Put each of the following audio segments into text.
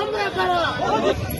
আমরা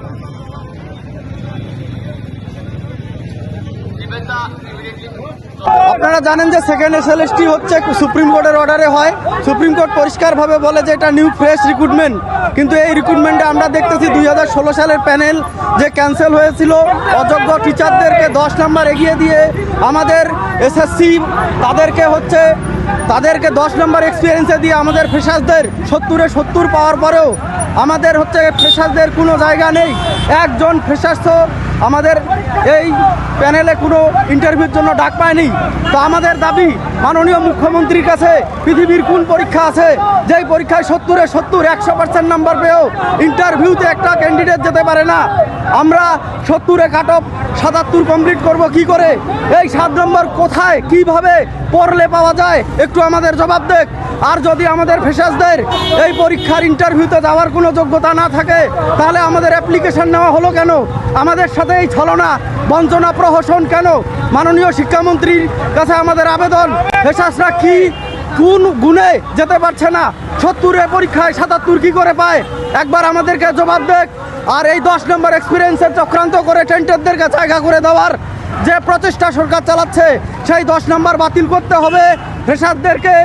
আপনারা জানেন যে সেকেন্ড এসএলএসটি হচ্ছে সুপ্রিম কোর্টের অর্ডারে হয়। সুপ্রিম কোর্ট পরিষ্কারভাবে বলে যে এটা নিউ ফ্রেশ রিক্রুটমেন্ট কিন্তু এই রিক্রুটমেন্টে আমরা দেখতেছি দুই হাজার ষোলো সালের প্যানেল যে ক্যান্সেল হয়েছিল। অযোগ্য টিচারদেরকে দশ নাম্বার এগিয়ে দিয়ে আমাদের এসএসসি তাদেরকে হচ্ছে, তাদেরকে দশ নম্বর এক্সপিরিয়েন্সে দিয়ে আমাদের ফ্রেশার্সদের সত্তরে সত্তর পাওয়ার পরেও আমাদের হচ্ছে ফ্রেশার্সদের কোনো জায়গা নেই। একজন ফ্রেশার্সও আমাদের এই প্যানেলে কোনো ইন্টারভিউর জন্য ডাক পায়নি। তো আমাদের দাবি, মাননীয় মুখ্যমন্ত্রীর কাছে পৃথিবীর কোন পরীক্ষা আছে? যেই পরীক্ষায় সত্তরে সত্তর, একশো পার্সেন্ট নাম্বার পেয়েও ইন্টারভিউতে একটা ক্যান্ডিডেট যেতে পারে না। আমরা সত্তরে কাট অফ সাতাত্তর কমপ্লিট করব কি করে? এই সাত নম্বর কোথায়, কীভাবে পড়লে পাওয়া যায়? একটু আমাদের জবাব দেখ। আর যদি আমাদের ফেসাসদের এই পরীক্ষার ইন্টারভিউতে যাওয়ার কোনো যোগ্যতা না থাকে, তাহলে আমাদের অ্যাপ্লিকেশন নেওয়া হলো কেন? আমাদের সাথে এই ছলনা, বঞ্চনা, প্রহসন কেন? মাননীয় শিক্ষামন্ত্রীর কাছে আমাদের আবেদন। ফেসাসরা কি, কোন গুণে যেতে পারছে না? সত্তরের পরীক্ষায় সাতাত্তর কি করে পায়? একবার আমাদেরকে জবাব দেখ। আর এই দশ নম্বর এক্সপিরিয়েন্সের চক্রান্ত করে টেন্টারদেরকে জায়গা করে দেওয়ার যে প্রচেষ্টা সরকার চালাচ্ছে, সেই দশ নম্বর বাতিল করতে হবে। ফ্রেশারদেরকে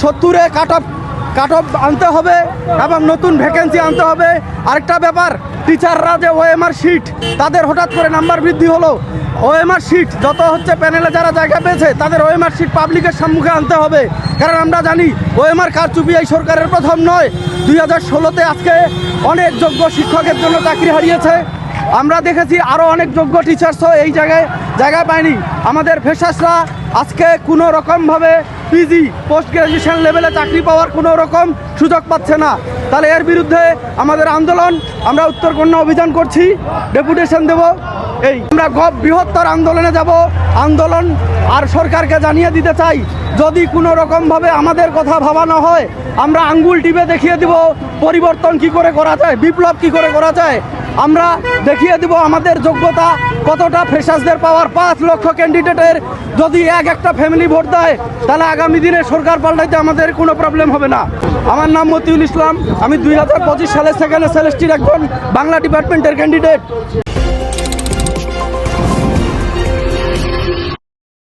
সত্তরে কাট অফ কাট অফ আনতে হবে এবং নতুন ভ্যাকেন্সি আনতে হবে। আরেকটা ব্যাপার টিচাররা যে ওএমআর সিট তাদের হঠাৎ করে নাম্বার বৃদ্ধি হলো। ওএমআর সিট যত হচ্ছে প্যানেলে যারা জায়গা পেয়েছে, তাদের ওএমআর সিট পাবলিকের সম্মুখে আনতে হবে। কারণ আমরা জানি ওএমআর কারচুপি এই সরকারের প্রথম নয়। দুই হাজার ষোলোতে আজকে অনেক যোগ্য শিক্ষকের জন্য চাকরি হারিয়েছে। আমরা দেখেছি আরও অনেক যোগ্য টিচার্সও এই জায়গায়, জায়গা পায়নি। আমাদের ফেসাসরা আজকে কোনো রকমভাবে পিজি পোস্ট গ্রাজুয়েশন লেভেলে চাকরি পাওয়ার কোনো রকম সুযোগ পাচ্ছে না। তাহলে এর বিরুদ্ধে আমাদের আন্দোলন, আমরা উত্তরকন্যা অভিযান করছি, ডেপুটেশন দেব, এই আমরা গব বৃহত্তর আন্দোলনে যাব। আন্দোলন আর সরকারকে জানিয়ে দিতে চাই, যদি কোনো রকমভাবে আমাদের কথা ভাবানো হয়, আমরা আঙ্গুল টিপে দেখিয়ে দিব পরিবর্তন কি করে করা যায়, বিপ্লব কি করে করা যায়। আমরা দেখিয়ে দিব আমাদের যোগ্যতা কতটা ফ্রেশার্সদের পাওয়ার পাঁচ লক্ষ ক্যান্ডিডেটের যদি এক একটা ফ্যামিলি ভোট দেয়, তাহলে আগামী দিনে সরকার পাল্টাইতে আমাদের কোনো প্রবলেম হবে না। আমার নাম মতিউল ইসলাম, আমি দুই হাজার পঁচিশ সালে সেকেন্ড সেলেস্টির একজন বাংলা ডিপার্টমেন্টের ক্যান্ডিডেট